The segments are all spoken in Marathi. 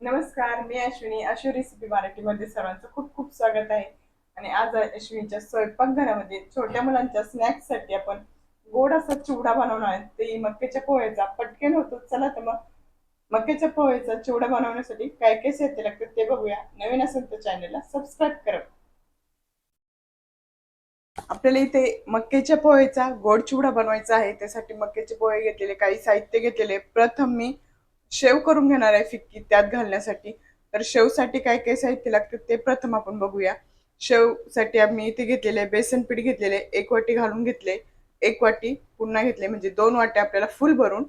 नमस्कार मी अश्विनी. अश्वी रेसिपी मराठीमध्ये सर्वांचं खूप खूप स्वागत आहे. आणि आज अश्विनीच्या स्वयंपाकघरामध्ये छोट्या मुलांच्या स्नॅक्ससाठी आपण गोड असा चिवडा बनवणार आहे. ते मक्याच्या पोह्याचा पटकन होतो. चला तर मग मक्याच्या पोह्याचा चिवडा बनवण्यासाठी काय काय साहित्य लागतं ते बघूया. नवीन असेल तर चॅनलला सबस्क्राईब करा. आपल्याला इथे मक्याच्या पोहेचा गोड चिवडा बनवायचा आहे. त्यासाठी मक्याचे पोहे घेतलेले काही साहित्य घेतलेले. प्रथम मी शेव करून घेणार आहे फिक्की त्यात घालण्यासाठी. तर शेवसाठी काय काय साहित्य लागतं ते प्रथम आपण बघूया. शेवसाठी आम्ही इथे घेतलेले बेसन पीठ घेतलेले एक वाटी घालून घेतले एक वाटी पुन्हा घेतले म्हणजे दोन वाटे आपल्याला फुल भरून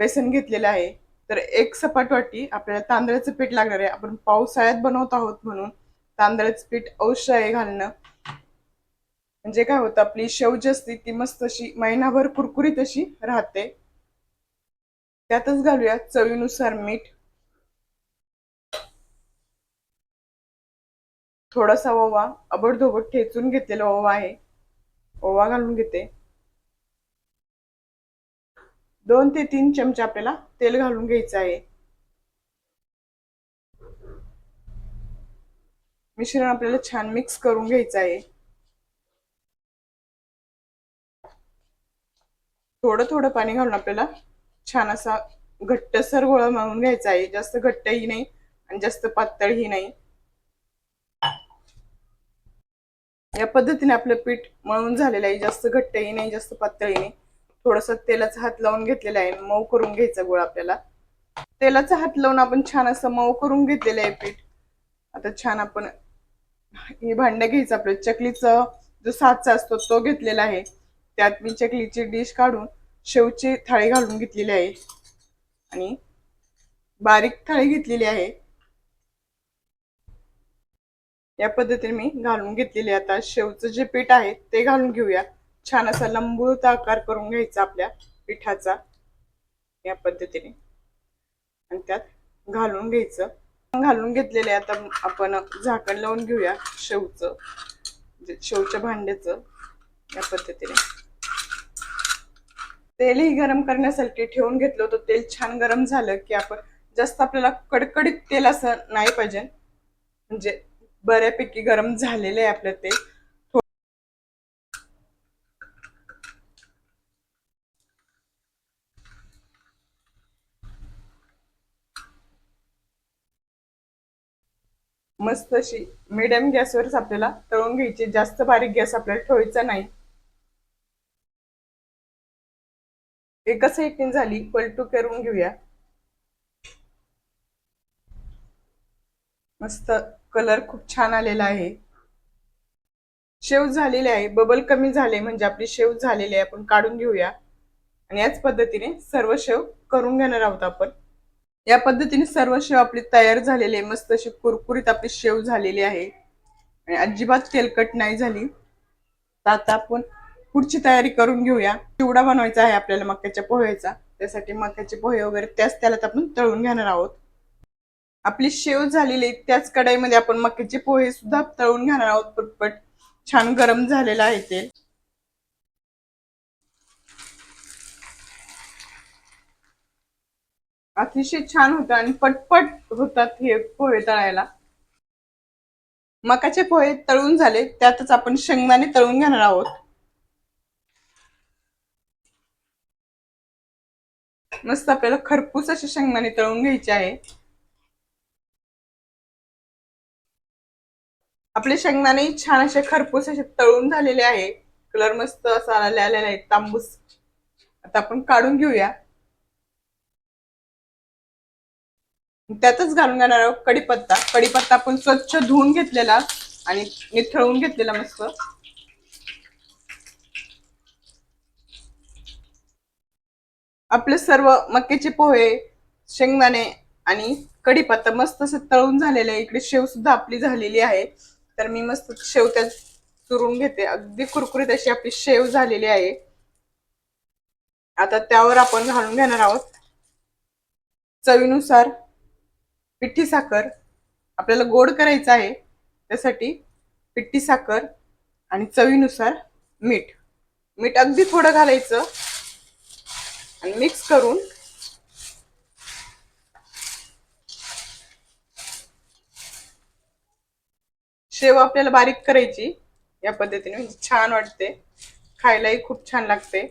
बेसन घेतलेलं आहे. तर एक सपाट वाटी आपल्याला तांदळाचं पीठ लागणार आहे. आपण पावसाळ्यात बनवत आहोत म्हणून तांदळाचं पीठ अवश्य आहे घालणं. म्हणजे काय होतं आपली शेव जी असते ती मस्त अशी महिनाभर कुरकुरीत अशी राहते. त्यातच घालूया चवीनुसार मीठ. थोडासा ओवा अबडधोबड ठेचून घेतलेला ओवा आहे. ओवा घालून घेते. दोन ते तीन चमचे आपल्याला तेल घालून घ्यायचं आहे. मिश्रण आपल्याला छान मिक्स करून घ्यायचं आहे. थोडं थोडं पाणी घालून आपल्याला छान असा घट्टसर गोळा मळून घ्यायचा आहे. जास्त घट्टही नाही आणि जास्त पातळही नाही. या पद्धतीने आपलं पीठ मळून झालेलं आहे. जास्त घट्टही नाही जास्त पातळही नाही. थोडस तेलाचा हात लावून घेतलेला आहे. मऊ करून घ्यायचा गोळा आपल्याला. तेलाचा हात लावून आपण छान असं मऊ करून घेतलेलं आहे पीठ. आता छान आपण हे भांडं घ्यायचं आपलं. चकलीचं जो साचा असतो तो घेतलेला आहे. त्यात मी चकलीची डिश काढून शेवची थाळी घालून घेतलेली आहे आणि बारीक थाळी घेतलेली आहे. या पद्धतीने मी घालून घेतलेली आता शेवचं जे पीठ आहे ते घालून घेऊया. छान असा लंबूत आकार करून घ्यायचा आपल्या पिठाचा. या पद्धतीने. आणि त्यात घालून घ्यायचं. घालून घेतलेले आता आपण झाकण लावून घेऊया शेवचं म्हणजे शेवच्या भांड्याचं. या पद्धतीने. तेलही गरम करण्यासाठी ठेवून घेतलं होतं. तेल छान गरम झालं की आपण जास्त आपल्याला कडकडीत तेल असं नाही पाहिजे. म्हणजे बऱ्यापैकी गरम झालेलं आहे आपलं तेल. मस्त अशी मिडियम गॅसवरच आपल्याला तळून घ्यायची. जास्त बारीक गॅस आपल्याला ठेवायचा नाही. एकच साईडने झाली पलटू करून घेऊया. मस्त कलर खूप छान आलेला आहे. शेव झालेले आहे बबल कमी झाले म्हणजे आपली शेव झालेली आहे आपण काढून घेऊया. आणि याच पद्धतीने सर्व शेव करून घेणार आहोत आपण. या पद्धतीने सर्व शेव आपली तयार झालेली आहे मस्त अशी कुरकुरीत आपली शेव झालेली आहे. आणि अजिबात तेलकट नाही झाली. तर आता आपण पुढची तयारी करून घेऊया. चिवडा बनवायचा आहे आपल्याला मक्याच्या पोह्याचा. त्यासाठी मक्याचे पोहे वगैरे त्याच त्याला आपण तळून घेणार आहोत. आपली शेव झालेली त्याच कढाईमध्ये आपण मक्याचे पोहे सुद्धा तळून घेणार आहोत. पटपट. छान गरम झालेलं आहे तेल अतिशय छान होतं आणि पटपट होतात हे पोहे तळायला. मकाचे पोहे तळून झाले त्यातच आपण शेंगदाणे तळून घेणार आहोत. मस्त आपल्याला खरपूस असे शेंगदाणे तळून घ्यायचे आहे. आपले शेंगदाणे छान असे खरपूस असे तळून झालेले आहे. कलर मस्त असा आलेला आहे तांबूस. आता आपण काढून घेऊया. त्यातच घालून घेणार आहोत कडीपत्ता कडीपत्ता आपण स्वच्छ धुवून घेतलेला आणि निथळून घेतलेला मस्त. आपले सर्व मक्याचे पोहे शेंगदाणे आणि कढीपत्ता मस्त असं तळून झालेलं आहे. इकडे शेव सुद्धा आपली झालेली आहे. तर मी मस्त शेव त्यात चुरून घेते. अगदी कुरकुरीत अशी आपली शेव झालेली आहे. आता त्यावर आपण घालून घेणार आहोत चवीनुसार पिठी साखर. आपल्याला गोड करायचं आहे. त्यासाठी पिठी साखर आणि चवीनुसार मीठ. मीठ अगदी थोडं घालायचं. आणि मिक्स करून शेव आपल्याला बारीक करायची. या पद्धतीने म्हणजे छान वाटते. खायलाही खूप छान लागते.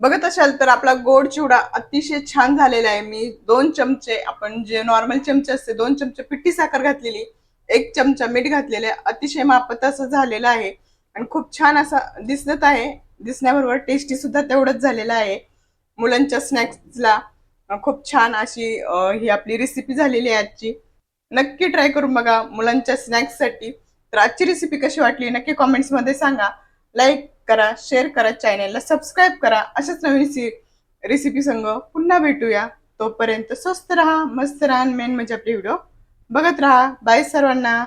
बघत असाल तर आपला गोड चिवडा अतिशय छान झालेला आहे. मी दोन चमचे आपण जे नॉर्मल चमचे असते दोन चमचे पिठी साखर घातलेली एक चमचा मीठ घातलेले अतिशय मापत असं झालेलं आहे. आणि खूप छान असा दिसत आहे. दिसण्याबरोबर टेस्टी सुद्धा तेवढंच झालेलं आहे. मुलांच्या स्नॅक्सला खूप छान अशी ही आपली रेसिपी झालेली आहे आजची. नक्की ट्राय करून बघा मुलांच्या स्नॅक्ससाठी. तर आजची रेसिपी कशी वाटली नक्की कॉमेंट्समध्ये सांगा. लाईक करा शेअर करा चॅनलला सबस्क्राईब करा. अशाच नवीन रेसिपी संग पुन्हा भेटूया. तोपर्यंत स्वस्त राहा मस्त राहा मेन म्हणजे आपले व्हिडिओ बघत राहा. बाय सर्वांना.